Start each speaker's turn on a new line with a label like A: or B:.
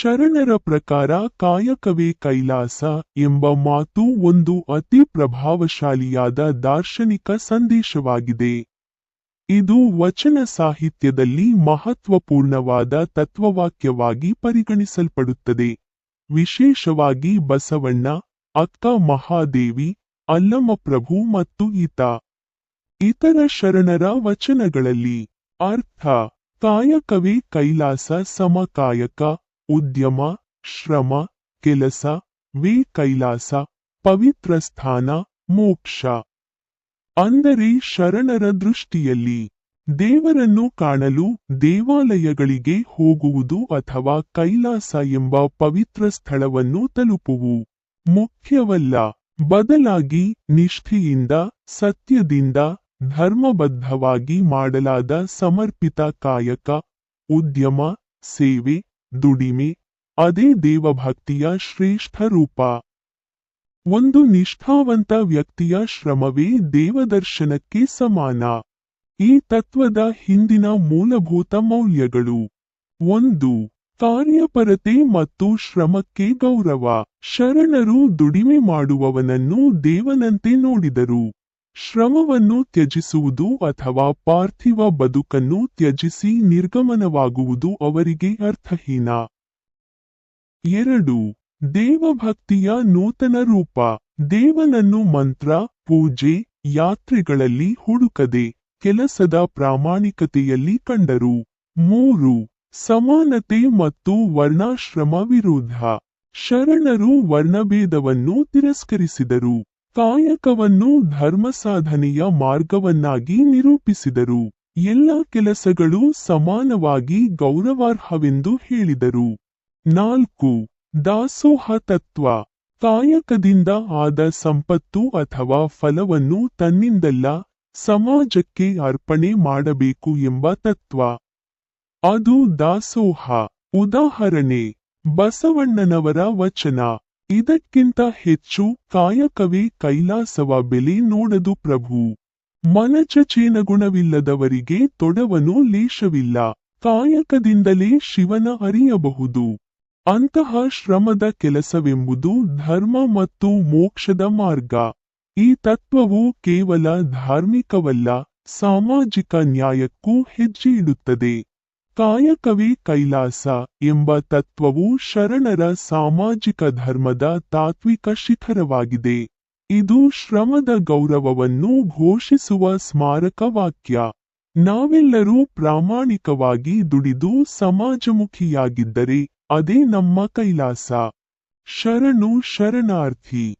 A: ಶರಣರ ಪ್ರಕಾರ ಕಾಯಕವೇ ಕೈಲಾಸ ಎಂಬ ಮಾತು ಒಂದು ಅತಿ ಪ್ರಭಾವಶಾಲಿಯಾದ ದಾರ್ಶನಿಕ ಸಂದೇಶವಾಗಿದೆ. ಇದು ವಚನ ಸಾಹಿತ್ಯದಲ್ಲಿ ಮಹತ್ವಪೂರ್ಣವಾದ ತತ್ವವಾಕ್ಯವಾಗಿ ಪರಿಗಣಿಸಲ್ಪಡುತ್ತದೆ. ವಿಶೇಷವಾಗಿ ಬಸವಣ್ಣ, ಅಕ್ಕ ಮಹಾದೇವಿ ಅಲ್ಲಮಪ್ರಭು ಮತ್ತು ಈತ. ಇತರ ಶರಣರ ವಚನಗಳಲ್ಲಿ ಅರ್ಥ ಕಾಯಕವೇ ಕೈಲಾಸ ಸಮಕಾಯಕ ಉದ್ಯಮ, ಶ್ರಮ, ಕೆಲಸ, ವೇ ಕೈಲಾಸ, ಪವಿತ್ರ ಸ್ಥಾನ, ಮೋಕ್ಷ. ಅಂದರೆ ಶರಣರ ದೃಷ್ಟಿಯಲ್ಲಿ ದೇವರನ್ನು ಕಾಣಲು ದೇವಾಲಯಗಳಿಗೆ ಹೋಗುವುದು ಅಥವಾ ಕೈಲಾಸ ಎಂಬ ಪವಿತ್ರ ಸ್ಥಳವನ್ನು ತಲುಪುವು. ಮುಖ್ಯವಲ್ಲ, ಬದಲಾಗಿ ನಿಷ್ಠೆಯಿಂದ, ಸತ್ಯದಿಂದ, ಧರ್ಮಬದ್ಧವಾಗಿ ಮಾಡಲಾದ ಸಮರ್ಪಿತ ಕಾಯಕ, ಉದ್ಯಮ, ಸೇವೆ ದುಡಿಮೆ, ಅದೇ ದೇವಭಕ್ತಿಯ ಶ್ರೇಷ್ಠ ರೂಪ. ಒಂದು ನಿಷ್ಠಾವಂತ ವ್ಯಕ್ತಿಯ ಶ್ರಮವೇ ದೇವದರ್ಶನಕ್ಕೆ ಸಮಾನ. ಈ ತತ್ವದ ಹಿಂದಿನ ಮೂಲಭೂತ ಮೌಲ್ಯಗಳು. ಒಂದು, ಕಾರ್ಯಪರತೆ ಮತ್ತು ಶ್ರಮಕ್ಕೆ ಗೌರವ. ಶರಣರು ದುಡಿಮೆ ಮಾಡುವವನನ್ನು ದೇವನಂತೆ ನೋಡಿದರು. ಶ್ರಮವನ್ನು ತ್ಯಜಿಸುವುದು ಅಥವಾ ಪಾರ್ಥಿವ ಬದುಕನ್ನು ತ್ಯಜಿಸಿ ನಿರ್ಗಮನವಾಗುವುದು ಅವರಿಗೆ ಅರ್ಥಹೀನ. ಎರಡು, ದೇವಭಕ್ತಿಯ ನೂತನ ರೂಪ. ದೇವನನ್ನು ಮಂತ್ರ, ಪೂಜೆ, ಯಾತ್ರೆಗಳಲ್ಲಿ ಹುಡುಕದೆ ಕೆಲಸದ ಪ್ರಾಮಾಣಿಕತೆಯಲ್ಲಿ ಕಂಡರು. ಮೂರು, ಸಮಾನತೆ ಮತ್ತು ವರ್ಣಾಶ್ರಮ ವಿರೋಧ ಶರಣರು ವರ್ಣಭೇದವನ್ನು ತಿರಸ್ಕರಿಸಿದರು. ಕಾಯಕವನ್ನು ಧರ್ಮ ಸಾಧನೆಯ ಮಾರ್ಗವನ್ನಾಗಿ ನಿರೂಪಿಸಿದರು. ಎಲ್ಲ ಕೆಲಸಗಳು ಸಮಾನವಾಗಿ ಗೌರವಾರ್ಹವೆಂದು ಹೇಳಿದರು. ನಾಲ್ಕು. ದಾಸೋಹ ತತ್ವ ಕಾಯಕದಿಂದ ಆದ ಸಂಪತ್ತು ಅಥವಾ ಫಲವನ್ನು ತನ್ನಿಂದಲ್ಲ ಸಮಾಜಕ್ಕೆ ಅರ್ಪಣೆ ಮಾಡಬೇಕು ಎಂಬ ತತ್ವ. ಅದು ದಾಸೋಹ. ಉದಾಹರಣೆ. ಬಸವಣ್ಣನವರ ವಚನ. ಇದಕ್ಕಿಂತ ಹೆಚ್ಚು ಕಾಯಕವೇ ಕೈಲಾಸವ ಬೆಲೆ ನೋಡದು ಪ್ರಭು. ಮನಚಚೇನಗುಣವಿಲ್ಲದವರಿಗೆ ತೊಡವನು ಲೇಷವಿಲ್ಲ. ಕಾಯಕದಿಂದಲೇ ಶಿವನ ಅರಿಯಬಹುದು. ಅಂತಹ ಶ್ರಮದ ಕೆಲಸವೆಂಬುದು ಧರ್ಮ ಮತ್ತು ಮೋಕ್ಷದ ಮಾರ್ಗ. ಈ ತತ್ವವು ಕೇವಲ ಧಾರ್ಮಿಕವಲ್ಲ, ಸಾಮಾಜಿಕ ನ್ಯಾಯಕ್ಕೂ ಹೆಜ್ಜೆ ಇಡುತ್ತದೆ. ಕಾಯಕವೇ ಕೈಲಾಸ ಎಂಬ ತತ್ವವು ಶರಣರ ಸಾಮಾಜಿಕ ಧರ್ಮದ ತಾತ್ವಿಕ ಶಿಖರವಾಗಿದೆ. ಇದು ಶ್ರಮದ ಗೌರವವನ್ನು ಘೋಷಿಸುವ ಸ್ಮಾರಕ ವಾಕ್ಯ. ನಾವೆಲ್ಲರೂ ಪ್ರಾಮಾಣಿಕವಾಗಿ ದುಡಿದು ಸಮಾಜಮುಖಿಯಾಗಿದ್ದರೆ ಅದೇ ನಮ್ಮ ಕೈಲಾಸ. ಶರಣು ಶರಣಾರ್ಥಿ.